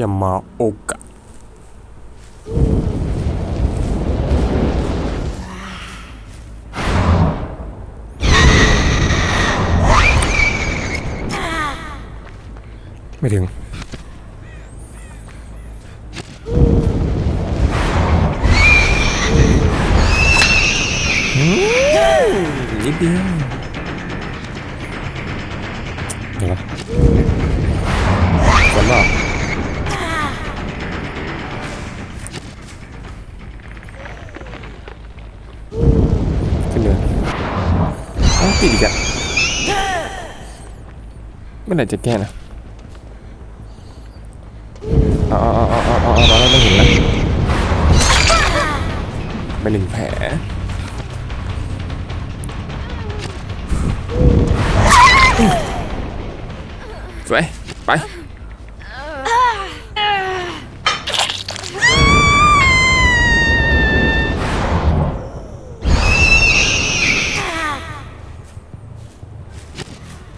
ยามาโอกะไม่ถึง นิดเดียว ไมื่อไหร่จะแก้นะเอ๋อาเอ๋อาเอ๋อาเอ๋อาเราไม่เห็นนะไปหนึ่งแผลสวยไป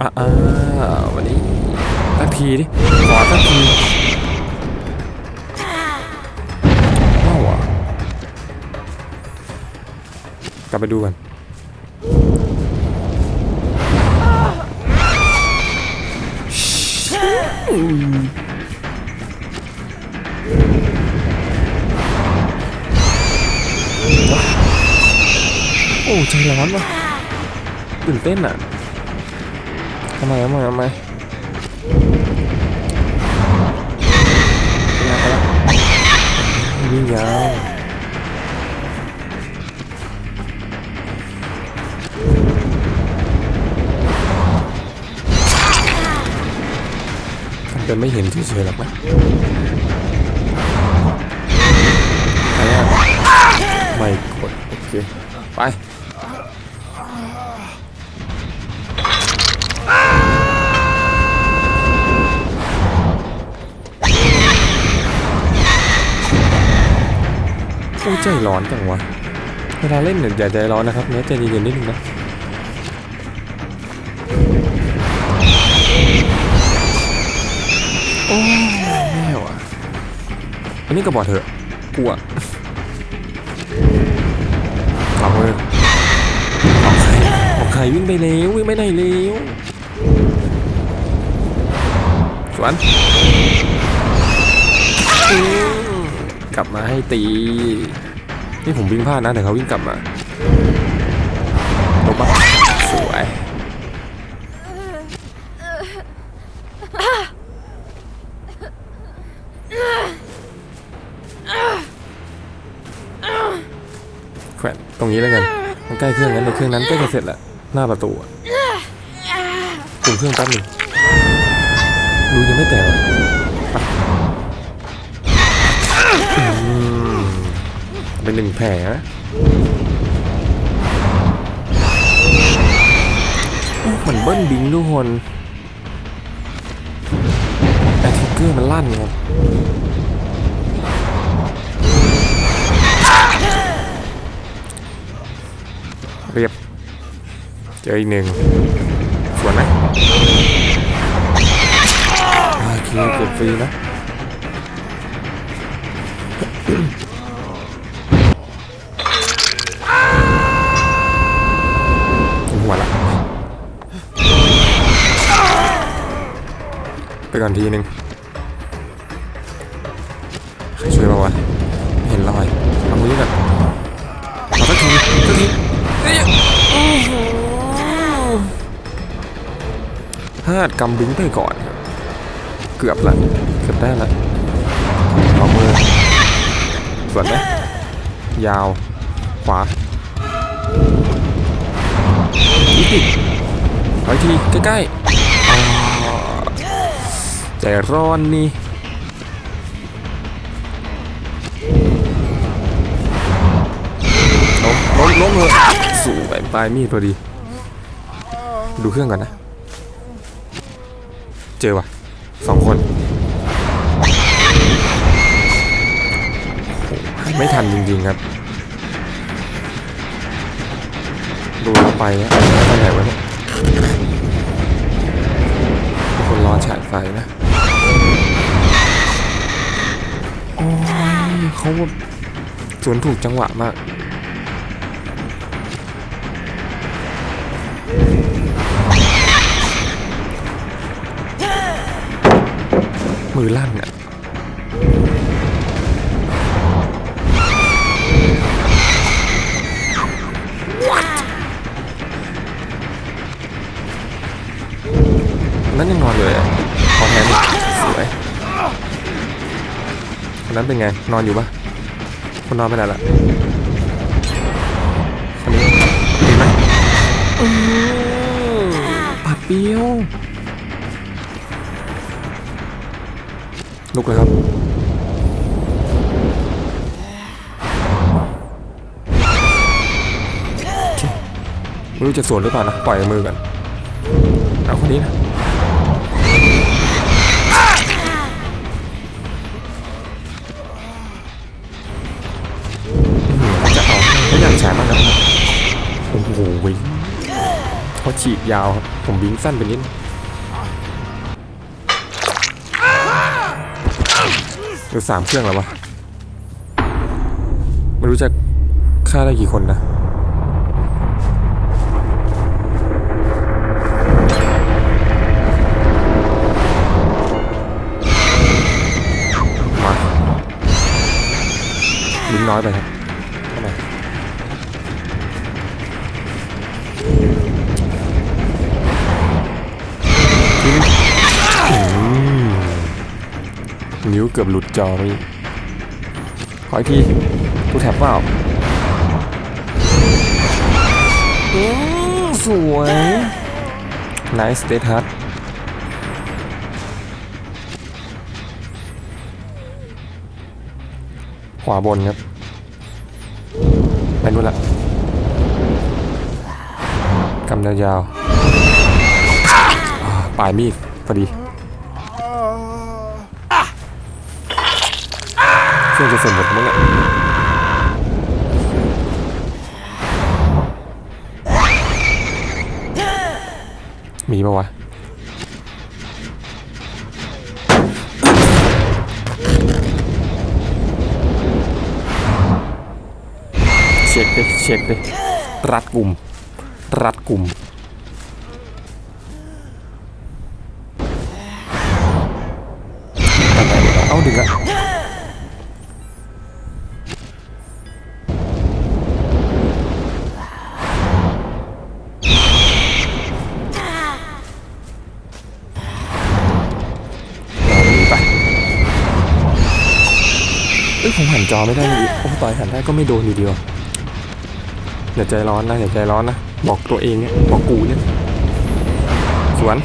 อ่าวันนี้สักทีดิ ขอสักทีว้าวอะกลับไปดูกันโอ้ใจร้อนว่ะตื่นเต้นอะ ทำไมทำไมทำไมวิ่งยาวทำเป็นไม่เห็นเฉยๆหรอกนะใครอะไม่กดโอเคไป โอ้ใจร้อนจังวะ เวลาเล่นเนี่ยอย่าใจร้อนนะครับเนื้อใจเย็นๆนิดนึงนะโอ้แม่วะอันนี้ก็บอกเถอะกลัวขวามือองใครของใครวิ่งไปเร็ววิ่งไปไหนเร็วสวนอืมก ลับมาให้ตี นี่ผมวิ่งพลาดนะแต่เขาวิ่งกลับมาลบปะสวยแขวนตรงนี้แล้วกัน มันใกล้เครื่องนั้นในเครื่องนั้นใกล้จะเสร็จล้วหน้าประตูอะปุ่มเครื่องแป๊บหนึงรูยังไม่แตกเลยไปอืม เป็นหนึ่งแผลเหมือนเบิ้ลบิงทุกคนแต่ทิกเกอร์มันลั่นครับเรียบ เจออีกหนึ่งสวนไหมโอเคเก็บฟรีนะ หัวละไปก่อนทีหนึ่งใครช่วยบ้างวะเห็นรอยเอามือก่อนเอาสักทีสักทีเฮ้ยโอ้โหพลาดกำบิ้งไปก่อน เกือบละเกือบได้ละเอามือ สวนไหมยาว ขวาอีกทีไปทีใกล้ๆใจร้อนนี่ล้มล้มล้มเลยสวยปลายมีดพอดี ดูเครื่องก่อนนะ เจอว่ะสองคน ไม่ทันจริงๆครับ ดูเราไปอะไปไหนวะเนี่ยคนรอฉายไฟนะโอ้ยเขาสวนถูกจังหวะมากมือลั่นอะ เป็นไง นอนอยู่ปะคนนอนไปไหนละคนนี้ดีไหมเออปัดเปี้ยวลุกเลยครับไม่รู้จะสวนหรือเปล่านะ ปล่อยมือกันเอาคนนี้นะจะ โอ้โหวิงเขาฉีกยาวครับ ผมวิงสั้นไปนิดหรือสามเครื่องแล้ววะ ไม่รู้จะฆ่าได้กี่คนนะมาลิ้นน้อยไปครับ นิ้วเกือบหลุดจอไปอีกขออีกทีกูแท็บเปล่าอืมสวย nice state hard ขวาบนครับ ไปนู่นละกำยาวๆอ่าปลายมีดพอดีเค รื่องจะเสร็จหมดมั้งเนี่ยมีปะวะเช็คดิเช็คดิรัดกลุ่ม รัดกลุ่ม อ้ยผมหันจอไม่ได้เลยโอ้ต่อยหันได้ก็ไม่โดนอยู่เดียวอย่าใจร้อนนะอย่าใจร้อนนะบอกตัวเองเนี่ยบอกกูเนี่ยสวน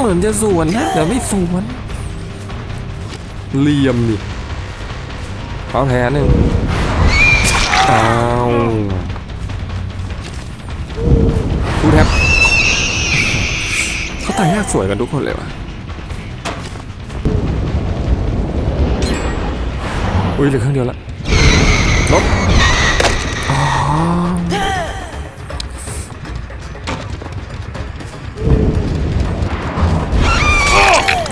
เหมือนจะสวนนะแต่ไม่สวนเลี่ยมดิเอาแพ้หนึ่งอ้าวพูดแทบเขาตายยากสวยกันทุกคนเลยวะ อุ้ยเหลือเครื่องเดียวละลบ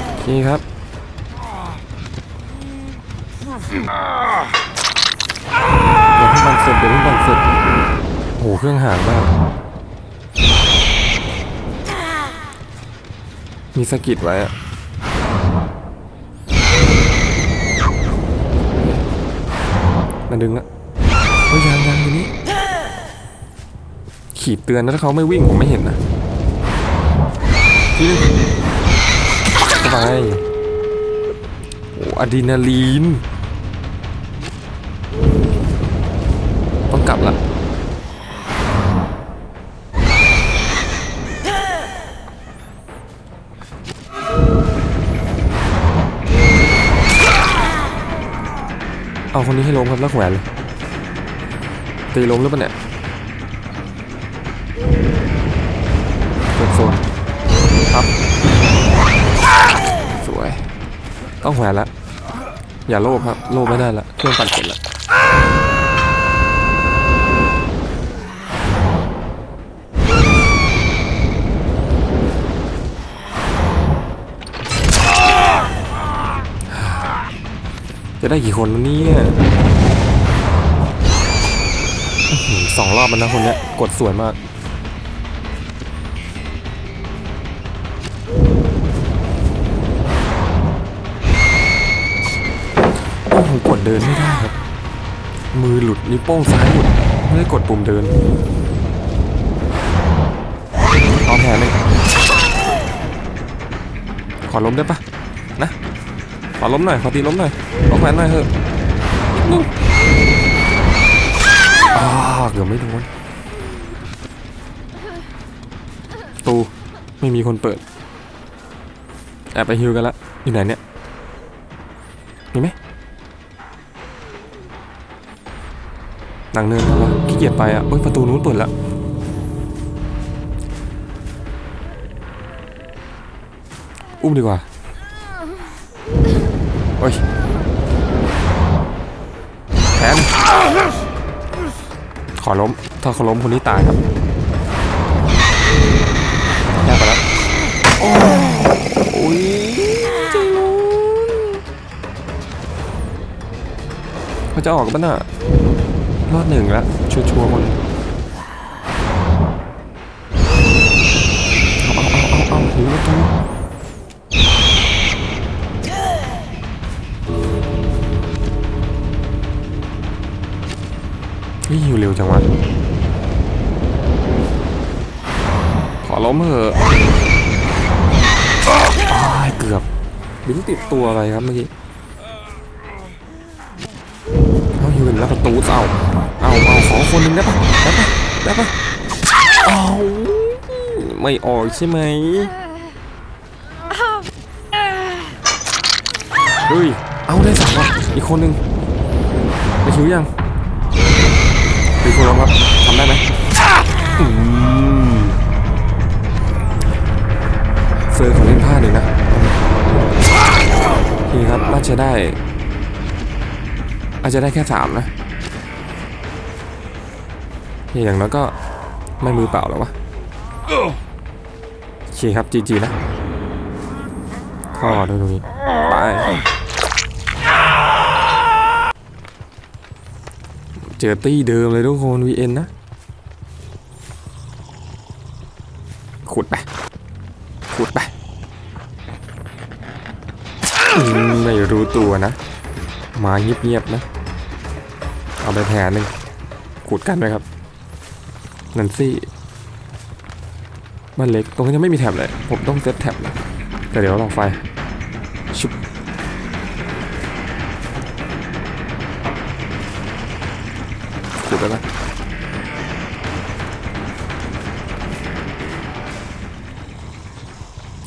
โอเครับเดี๋ยวให้มันเสร็จเดี๋ยวให้มันเสร็จโอ้โหเครื่องห่างมาก มีสกิดไว้อะ เฮ้ยยังยังอยู่นี่ขีดเตือนนะถ้าเขาไม่วิ่งผมไม่เห็นนะทีนึงเข้าไปโอ้อะดรีนาลีน ต้องกลับละเอาคนนี้ให้ลงครับแล้วแขวนเลย ตีลมหรือเปล่าเนี่ยเปิดโซนครับ สวย ต้องแขวนละ อย่าโลภครับ โลภไม่ได้ละ เครื่องปั่นเสร็จละจะได้กี่คนวะเนี่ย สองรอบมันนะคนเนี้ยกดสวยมากโอ้โหกดเดินไม่ได้ครับ มือหลุดนิ้วโป้งซ้ายหลุดไม่ได้กดปุ่มเดินเอาแผลเลยขอล้มได้ปะนะ ขอล้มหน่อย ขอตีล้มหน่อยล้มแขวนหน่อยเถอะาวเกือบไม่โดนตูไม่มีคนเปิดแอบไปฮิวกันละ อยู่ไหนเนี่ย มีไหมหนังเนินแล้ววะขี้เกียจไปอะเอ้ยประตูนู้นเปิดแล้วอุ้มดีกว่าโอ้ยแทน อล้ม ถ้าเขาล้มคนนี้ตายครับยากไปแล้วโอ้โยใจร้อนเขาจะออกกันปะน่ะรอดหนึ่งแล้วชัวร์ๆคนเอาเอาเอาเอาเอาหูประตูนี่ หิวเร็วจังวะ ขอล้มเถอะอ้ายเกือบบินติดตัวอะไรครับเมื่อกี้เอาหิวแล้วประตูเอาเอาเอาขอคนหนึ่งได้ปะได้ปะได้ปะเอาไม่ออกใช่ไหมเฮ้ย เอาได้สามว่ะอีกคนหนึ่งไปคิวยัง ไปคนแล้วครับทำได้ไหมอืมเซอร์เขาเล่นพลาดหนึ่งนะโอเครับน่าจะได้ อาจจะได้แค่สามนะโอเคอย่างน้อยก็ไม่มือเปล่าแล้ววะโอเคครับจีจีนะท่อดูตรงนี้ไป เจอตี้เดิมเลยทุกคน VN นะ ขุดไป ขุดไป ไม่รู้ตัวนะ มาเงียบๆนะ เอาไปแผลหนึ่งขุดกันไหมครับ นันซี่บ้านเล็ก ตรงนี้ยังไม่มีแท็บเลย ผมต้องเซตแท็บนะแต่เดี๋ยวลองไฟ ขุดแล้ว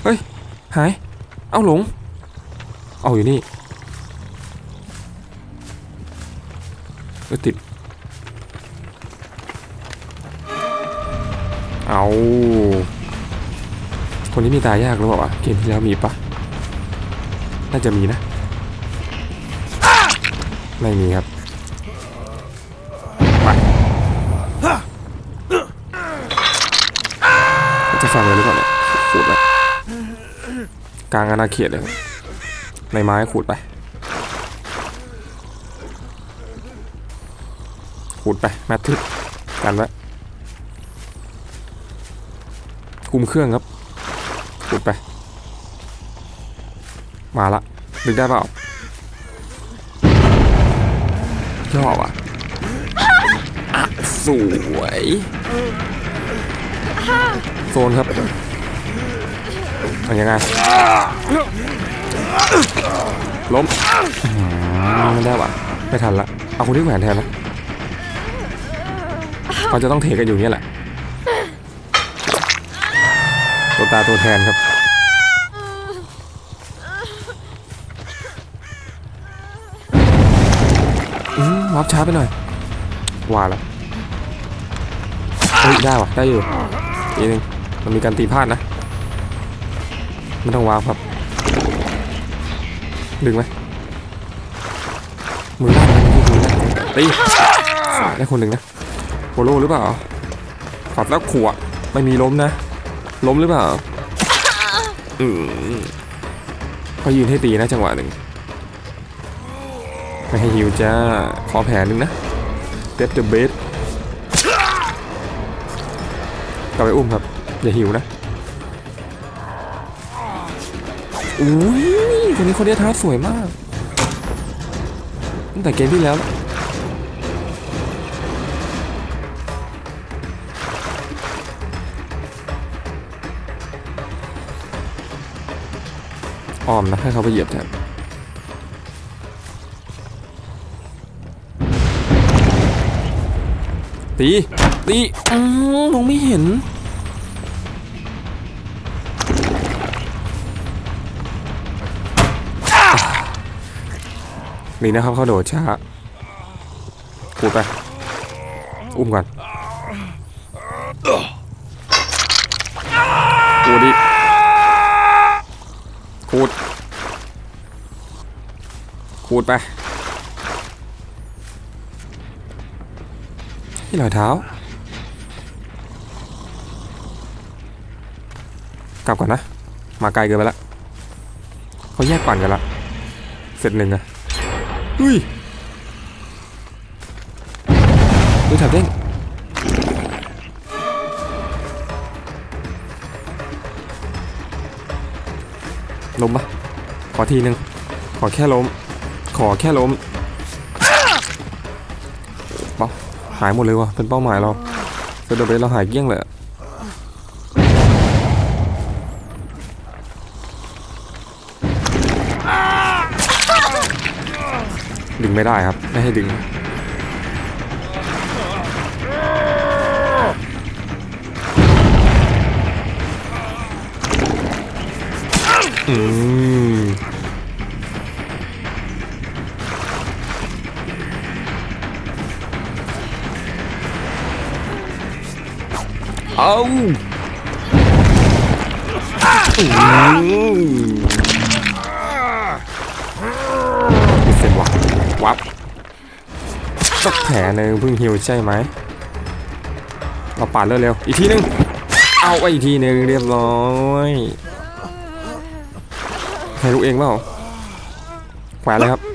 เฮ้ย หาย เอาหลง เอาอยู่นี่เอ้ยติด เอา คนนี้มีตายากหรือเปล่าวะเกมที่แล้วมีปะน่าจะมีนะ ไม่มีครับ ฟังเลยหรือเปล่าเนี่ยขูดไปกลางอาณาเขตเลย ในไม้ขูดไปขูดไปแมททึบกันไว้คุมเครื่องครับขูดไป มาละดึงได้เปล่าย่อว่ะอะสวย โซนครับเป็นยังไงล้มไม่ได้ว่ะไม่ทันละเอาคนที่แขวนแทนนะเขาจะต้องเทกันอยู่อย่างนี้แหละตัวตาตัวแทนครับวับช้าไปหน่อยว่าแล้วฮ้ยได้ว่ะได้อยู่อีกนึง มันมีการตีพลาดนะไม่ต้องวางครับ ดึงไหมมือลั่นนะมือลั่นตีได้คนหนึ่งนะโบโลหรือเปล่าขอบแล้วขวไม่มีล้มนะ ล้มหรือเปล่าอืมเขายืนให้ตีนะจังหวะหนึ่งไม่ให้ฮิวจ้าขอแผลหนึ่งนะเด็ดเดอะเบสกลับไปอุ้มครับ อย่าหิวนะอุ้ยคนนี้คนเดียท้าสวยมาก ตั้งแต่เกมที่แล้วออมนะ ให้เขาไปเหยียบแทนตี ตี อืมมองไม่เห็น นี่นะครับเขาโดดช้าพูดไป อุ้มก่อนกูดิคูดคูดไปที่รอยเท้า กลับก่อนนะ มาไกลเกินไปละเขาแยกปั่นกันละ เสร็จหนึ่งอะ เฮ้ยดูถับเด้งล้มปะขอทีหนึ่งขอแค่ล้ม ขอแค่ล้มเป้าหายหมดเลยวะเป็นเป้าหมายเราเซอร์เดเบสเราหายเกี้ยงเลย ไม่ได้ครับ ไม่ให้ดึง อืมเอาอืม วับสักแผลหนึ่งเพิ่งฮิวใช่ไหมเราปาดเร็วๆอีกทีหนึงเอาไปอีกทีหนึ่งเรียบร้อยใครรู้เองเปล่าแขวนเลยครับ